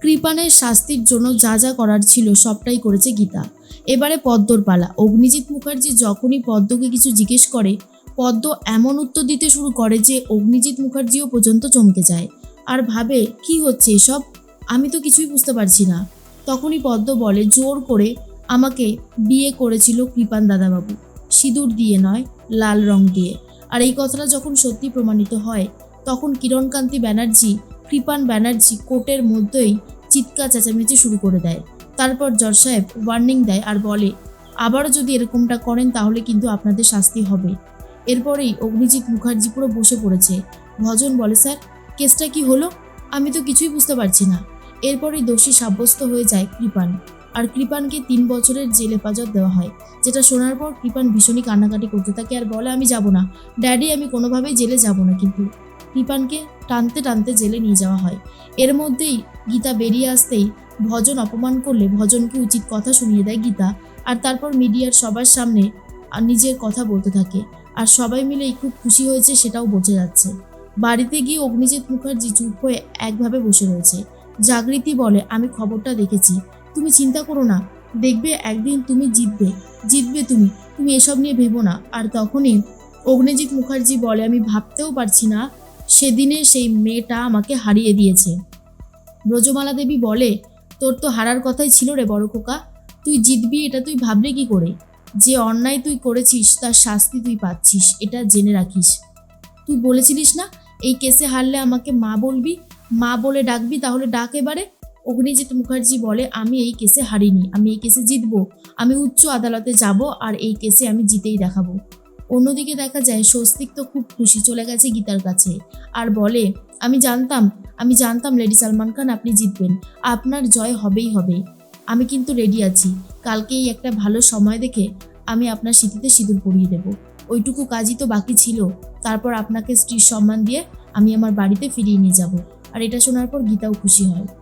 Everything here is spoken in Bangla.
কৃপানের শাস্তির জন্য যা যা করার ছিল সবটাই করেছে গীতা। এবারে পদ্মর পালা। অগ্নিজিৎ মুখার্জি যখনই পদ্মকে কিছু জিজ্ঞেস করে, পদ্ম এমন উত্তর দিতে শুরু করে যে অগ্নিজিৎ মুখার্জিও পর্যন্ত চমকে যায়। আর ভাবে, কি হচ্ছে এসব? আমি তো কিছুই বুঝতে পারছি না। তখনই পদ্ম বলে, জোর করে আমাকে বিয়ে করেছিল কৃপান দাদাবাবু। সিঁদুর দিয়ে নয়, লাল রং দিয়ে। আর এই কথাটা যখন সত্যি প্রমাণিত হয়, তখন কিরণকান্তি ব্যানার্জি কৃপান ব্যানার্জি কোর্টের মধ্যেই চিৎকার চেঁচামেচি শুরু করে দেয়। তারপর জজ সাহেব ওয়ার্নিং দেয় আর বলে, আবারও যদি এরকমটা করেন তাহলে কিন্তু আপনাদের শাস্তি হবে। এরপরেই অগ্নিজিৎ মুখার্জি পুরো বসে পড়েছে। ভজন বলে, স্যার, কেসটা কি হলো? আমি তো কিছুই বুঝতে পারছি না। এরপরেই দোষী সাব্যস্ত হয়ে যায় কৃপান। আর কৃপানকে তিন বছরের জেল হেফাজত দেওয়া হয়, যেটা শোনার পর কৃপান ভীষণই কান্নাকাটি করতে থাকে আর বলে, আমি যাব না। ড্যাডি, আমি কোনোভাবেই জেলে যাব না কিন্তু। কৃপানকে টানতে টানতে জেলে নিয়ে যাওয়া হয়। এর মধ্যেই গীতা বেরিয়ে আসতেই ভজন অপমান করলে ভজনকে উচিত কথা শুনিয়ে দেয় গীতা আর তারপর মিডিয়ার সবার সামনে আর নিজের কথা বলতে থাকে আর সবাই মিলেই খুব খুশি হয়েছে সেটাও বোঝা যাচ্ছে। বাড়িতে গিয়ে অগ্নিজিৎ মুখার্জি চুপ হয়ে একভাবে বসে রয়েছে। জাগৃতি বলে, আমি খবরটা দেখেছি। তুমি চিন্তা করো না। দেখবে একদিন তুমি জিতবে। জিতবে তুমি। তুমি এসব নিয়ে ভেবো না। আর তখনই অগ্নিজিৎ মুখার্জি বলে, আমি ভাবতেও পারছি না সেদিনে সেই মেয়েটা আমাকে হারিয়ে দিয়েছে। ব্রজমালা দেবী বলে, তোর তো হারার কথাই ছিল রে বড় খোকা। তুই জিতবি, এটা তুই ভাবলে কি করে? যে অন্যায় তুই করেছিস, তার শাস্তি তুই পাচ্ছিস, এটা জেনে রাখিস। তুই বলেছিলিস না, এই কেসে হারলে আমাকে মা বলবি? মা বলে ডাকবি, তাহলে ডাক এবারে? অগ্নিজিৎ মুখার্জি বলে, আমি এই কেসে হারিনি, আমি এই কেসে জিতবো। আমি উচ্চ আদালতে যাব, আর এই কেসে আমি জিতেই দেখাবো। অন্যদিকে দেখা যায় স্বস্তিক তো খুব খুশি, চলে গেছে গীতার কাছে। আর বলে, আমি জানতাম আমি জানতাম লেডি সালমান খান আপনি জিতবেন। আপনার জয় হবেই হবে। আমি কিন্তু রেডি আছি। কালকেই একটা ভালো সময় দেখে আমি আপনার স্মৃতিতে সিঁদুর পরিয়ে দেব। ওইটুকু কাজই তো বাকি ছিল। তারপর আপনাকে স্ত্রীর সম্মান দিয়ে আমি আমার বাড়িতে ফিরিয়ে নিয়ে যাব। আর এটা শোনার পর গীতাও খুশি হয়।